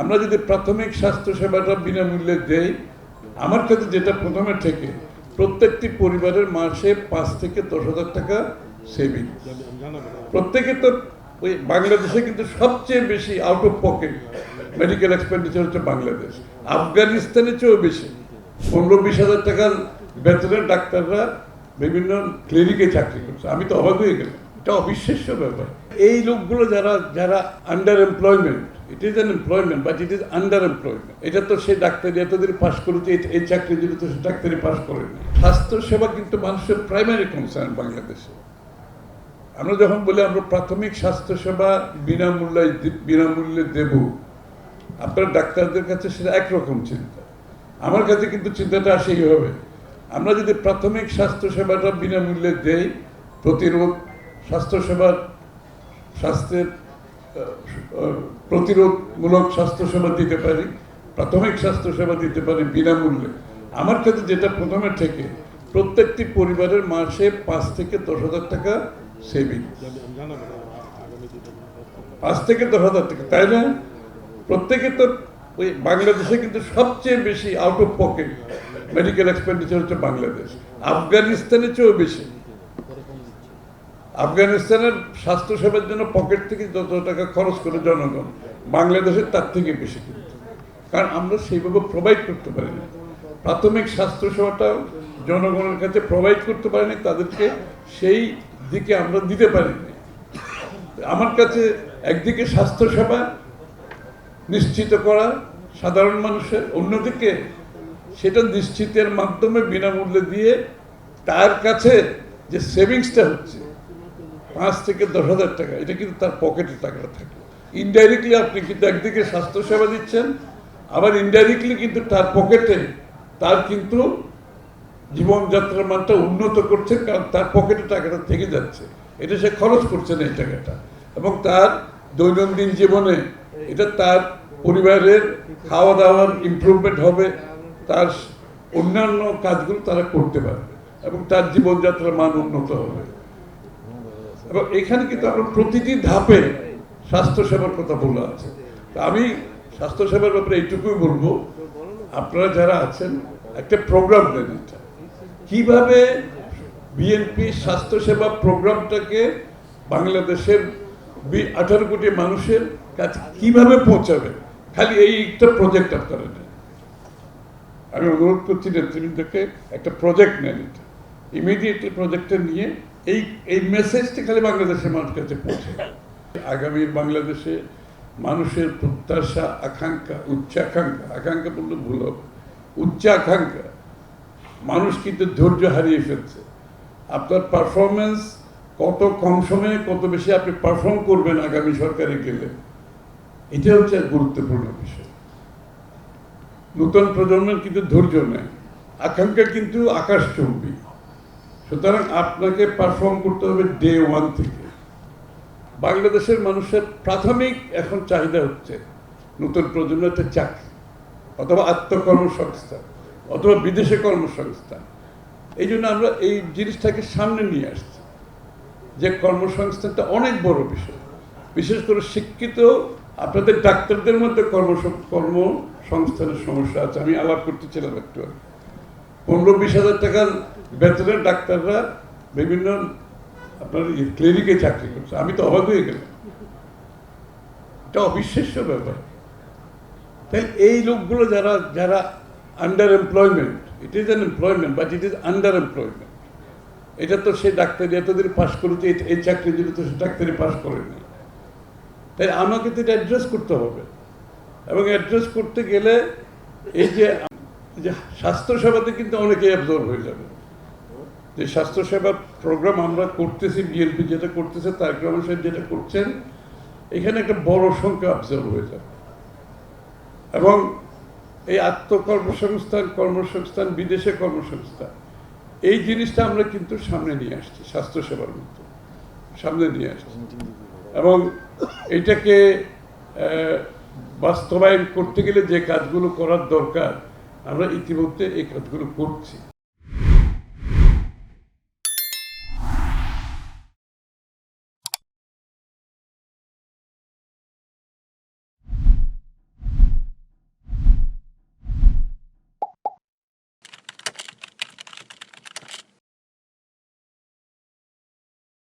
আমরা যদি প্রাথমিক স্বাস্থ্য সেবাটা বিনামূল্যে দেই, আমার কাছে যেটা প্রথমে থেকে, প্রত্যেকটি পরিবারের মাসে পাঁচ থেকে দশ হাজার টাকা সেভিং প্রত্যেকে তো ওই বাংলাদেশে কিন্তু সবচেয়ে বেশি out of pocket medical expenditure হচ্ছে বাংলাদেশ। আফগানিস্তানের চেয়েও বেশি। পনেরো বিশ হাজার টাকার বেতনের ডাক্তাররা বিভিন্ন ক্লিনিকে চাকরি করছে। আমি তো অবাক হয়ে গেলাম। এটা অবিশ্বাস্য ব্যাপার। এই লোকগুলো যারা যারা under employment it is unemployment but it is under employment এটা তো সে ডাক্তারি এতদিন পাশ করেছে এই- চাকরির জন্য তো সে ডাক্তারি পাশ করেনি স্বাস্থ্য সেবা কিন্তু মানুষের প্রাইমারি কনসার্ন বাংলাদেশে। আমরা যখন বলি আমরা প্রাথমিক স্বাস্থ্য সেবা বিনামূল্যে বিনামূল্যে দেব, আপনার ডাক্তারদের কাছে সেটা একরকম চিন্তা। আমার কাছে কিন্তু চিন্তাটা আসে এইভাবে আমরা যদি প্রাথমিক স্বাস্থ্য সেবাটা বিনামূল্যে দেই, প্রতিরোধ স্বাস্থ্য সেবার স্বাস্থ্যের প্রতিরোধমূলক স্বাস্থ্য সেবা দিতে পারি, প্রাথমিক স্বাস্থ্য সেবা দিতে পারি বিনামূল্যে। আমার কাছে যেটা প্রথমে থেকে, প্রত্যেকটি পরিবারের মাসে পাঁচ থেকে দশ হাজার টাকা সেভিং পাঁচ থেকে দশ হাজার টাকা, তাই না? প্রত্যেকে তো ওই বাংলাদেশে কিন্তু সবচেয়ে বেশি out of pocket medical expenditure হচ্ছে বাংলাদেশ। আফগানিস্তানের চেয়েও বেশি। আফগানিস্তানের স্বাস্থ্য সেবার জন্য পকেট থেকে যত টাকা খরচ করে জনগণ, বাংলাদেশের তার থেকে বেশি কিন্তু। কারণ আমরা সেইভাবে প্রোভাইড করতে পারি না। প্রাথমিক স্বাস্থ্য সেবাটা জনগণের কাছে প্রোভাইড করতে পারিনি তাদেরকে সেই দিকে আমরা দিতে পারিনি আমার কাছে একদিকে স্বাস্থ্য সেবা নিশ্চিত করা সাধারণ মানুষের, অন্যদিকে সেটা নিশ্চিতের মাধ্যমে বিনামূল্যে দিয়ে তার কাছে যে সেভিংসটা হচ্ছে পাঁচ থেকে দশ হাজার টাকা, এটা কিন্তু তার পকেটে টাকাটা থাকে ইনডাইরেক্টলি আপনি কিন্তু একদিকে স্বাস্থ্য সেবা দিচ্ছেন, আবার ইনডাইরেক্টলি কিন্তু তার পকেটে, তার কিন্তু জীবনযাত্রার মানটা উন্নত করছে, কারণ তার পকেটে টাকাটা থেকে যাচ্ছে। এটা সে খরচ করছে না এই টাকাটা। এবং তার দৈনন্দিন জীবনে এটা তার পরিবারের খাওয়া দাওয়ার ইম্প্রুভমেন্ট হবে, তার অন্যান্য কাজগুলো তারা করতে পারবে এবং তার জীবনযাত্রার মান উন্নত হবে। এবং এখানে কিন্তু আমরা প্রতিটি ধাপে স্বাস্থ্য সেবার কথা বলা আছে। আমি স্বাস্থ্য সেবার ব্যাপারে এইটুকুই বলব, আপনারা যারা আছেন, একটা প্রোগ্রাম দেন এটা। কীভাবে বিএনপি স্বাস্থ্য সেবা প্রোগ্রামটাকে বাংলাদেশের আঠারো কোটি মানুষের কাছে কীভাবে পৌঁছাবে? খালি এই একটা প্রজেক্ট আপনারা নেন। আমি অনুরোধ করছি নেতৃবৃন্দকে, একটা প্রজেক্ট নেন এটা। ইমিডিয়েটলি প্রজেক্টটা নিয়ে এই এই মেসেজটা খালি বাংলাদেশের মানুষের কাছে পৌঁছে আগামী বাংলাদেশে মানুষের প্রত্যাশা, আকাঙ্ক্ষা, উচ্চাকাঙ্ক্ষা, আকাঙ্ক্ষা বললে ভুল হবে। উচ্চাকাঙ্ক্ষা, মানুষ কিন্তু ধৈর্য হারিয়ে ফেলছে। আপনার পারফরমেন্স কত কম সময়ে কত বেশি আপনি পারফর্ম করবেন আগামী সরকারে গেলে এটা হচ্ছে গুরুত্বপূর্ণ বিষয়। নতুন প্রজন্মের কিন্তু ধৈর্য নেই। আকাঙ্ক্ষা কিন্তু আকাশ আকাশচুম্বী। সুতরাং আপনাকে পারফর্ম করতে হবে ডে ওয়ান থেকে। বাংলাদেশের মানুষের প্রাথমিক এখন চাহিদা হচ্ছে নতুন প্রজন্মের একটা চাকরি অথবা আত্মকর্মসংস্থান অথবা বিদেশে কর্মসংস্থান। এই জন্য আমরা এই জিনিসটাকে সামনে নিয়ে আসছি যে কর্মসংস্থানটা অনেক বড় বিষয়। বিশেষ করে শিক্ষিত আপনাদের ডাক্তারদের মধ্যে কর্ম কর্মসংস্থানের সমস্যা আছে, আমি আলাপ করতেছিলাম একটু আগে। পনেরো বিশ হাজার টাকার বেতনের ডাক্তাররা বিভিন্ন আপনার ক্লিনিকে চাকরি করছে। আমি তো অবাক হয়ে গেলাম। এটা অবিশ্বাস্য ব্যাপার। তাই এই লোকগুলো যারা যারা under employment it is employment but it is under employment এটা তো সে ডাক্তারি এতদিন পাশ করেছে, এই- চাকরির জন্য তো সে ডাক্তারি পাশ করেনি। তাই আমাকে তো এটা অ্যাড্রেস করতে হবে। এবং অ্যাড্রেস করতে গেলে এই যে যে স্বাস্থ্য সেবাতে কিন্তু অনেকেই অ্যাবজর্ব হয়ে যাবে। যে স্বাস্থ্যসেবা প্রোগ্রাম আমরা করতেছি বিএনপি যেটা করতেছে তারেক রহমান সাহেব যেটা করছেন, এখানে একটা বড় সংখ্যা অবজার্ভ হয়ে যাবে। এবং এই আত্মকর্মসংস্থান, কর্মসংস্থান, বিদেশে কর্মসংস্থান, এই জিনিসটা আমরা কিন্তু সামনে নিয়ে আসছি, স্বাস্থ্যসেবার মধ্যে। সামনে নিয়ে আসছি। এবং এটাকে বাস্তবায়ন করতে গেলে যে কাজগুলো করার দরকার আমরা ইতিমধ্যে এই কাজগুলো করছি।